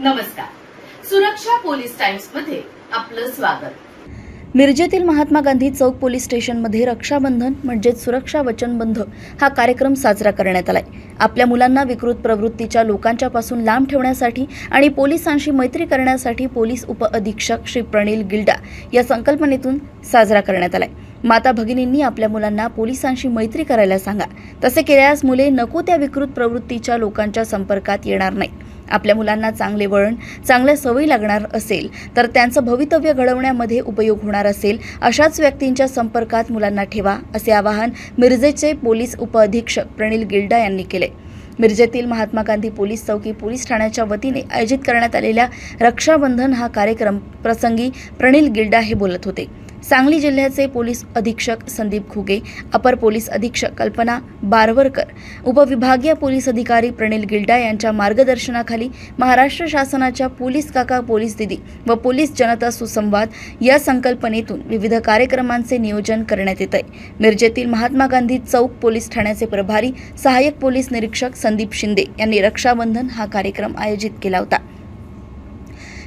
नमस्कार. टाइम्समध्ये आपलं स्वागत. मिरजेतील महात्मा गांधी चौक पोलीस स्टेशनमध्ये रक्षाबंधन म्हणजेच सुरक्षा वचनबंध हा कार्यक्रम साजरा करण्यात आलाय. आपल्या मुलांना विकृत प्रवृत्तीच्या लोकांच्यापासून लांब ठेवण्यासाठी आणि पोलिसांशी मैत्री करण्यासाठी पोलीस उपअधीक्षक श्री प्रणील गिल्डा या संकल्पनेतून साजरा करण्यात आलाय. माता भगिनींनी आपल्या मुलांना पोलिसांशी मैत्री करायला सांगा. तसे केल्यास मुले नको त्या विकृत प्रवृत्तीच्या लोकांच्या संपर्कात येणार नाही आपल्या मुलांना चांगले वळण चांगल्या सवयी लागणार असेल तर त्यांचं भवितव्य घडवण्यामध्ये उपयोग होणार असेल अशाच व्यक्तींच्या संपर्कात मुलांना ठेवा असे आवाहन मिरजेचे पोलीस उपअधीक्षक प्रणील गिल्डा यांनी केले. मिरजेतील महात्मा गांधी पोलीस चौकी पोलीस ठाण्याच्या वतीने आयोजित करण्यात आलेल्या रक्षाबंधन हा कार्यक्रम प्रसंगी प्रणील गिल्डा हे बोलत होते. सांगली जिल्ह्याचे पोलीस अधीक्षक संदीप खुगे अपर पोलीस अधीक्षक कल्पना बारवरकर उपविभागीय पोलीस अधिकारी प्रणील गिल्डा यांच्या मार्गदर्शनाखाली महाराष्ट्र शासनाच्या पोलीस काका पोलीस दिदी व पोलीस जनता सुसंवाद या संकल्पनेतून विविध कार्यक्रमांचे नियोजन करण्यात येत आहे मिरजेतील महात्मा गांधी चौक पोलीस ठाण्याचे प्रभारी सहाय्यक पोलीस निरीक्षक संदीप शिंदे यांनी रक्षाबंधन हा कार्यक्रम आयोजित केला होता.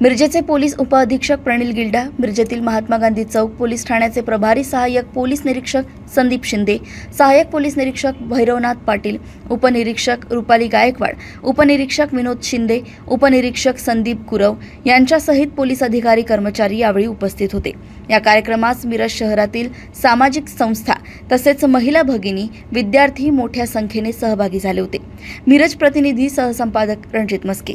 मिरजेचे पोलीस उपअधीक्षक प्रणील गिल्डा मिरजेतील महात्मा गांधी चौक पोलीस ठाण्याचे प्रभारी सहाय्यक पोलीस निरीक्षक संदीप शिंदे सहाय्यक पोलीस निरीक्षक भैरवनाथ पाटील उपनिरीक्षक रुपाली गायकवाड उपनिरीक्षक विनोद शिंदे उपनिरीक्षक संदीप कुरव यांच्यासहित पोलीस अधिकारी कर्मचारी यावेळी उपस्थित होते. या कार्यक्रमास मिरज शहरातील सामाजिक संस्था तसेच महिला भगिनी विद्यार्थी मोठ्या संख्येने सहभागी झाले होते. मिरज प्रतिनिधी सहसंपादक रणजित मस्के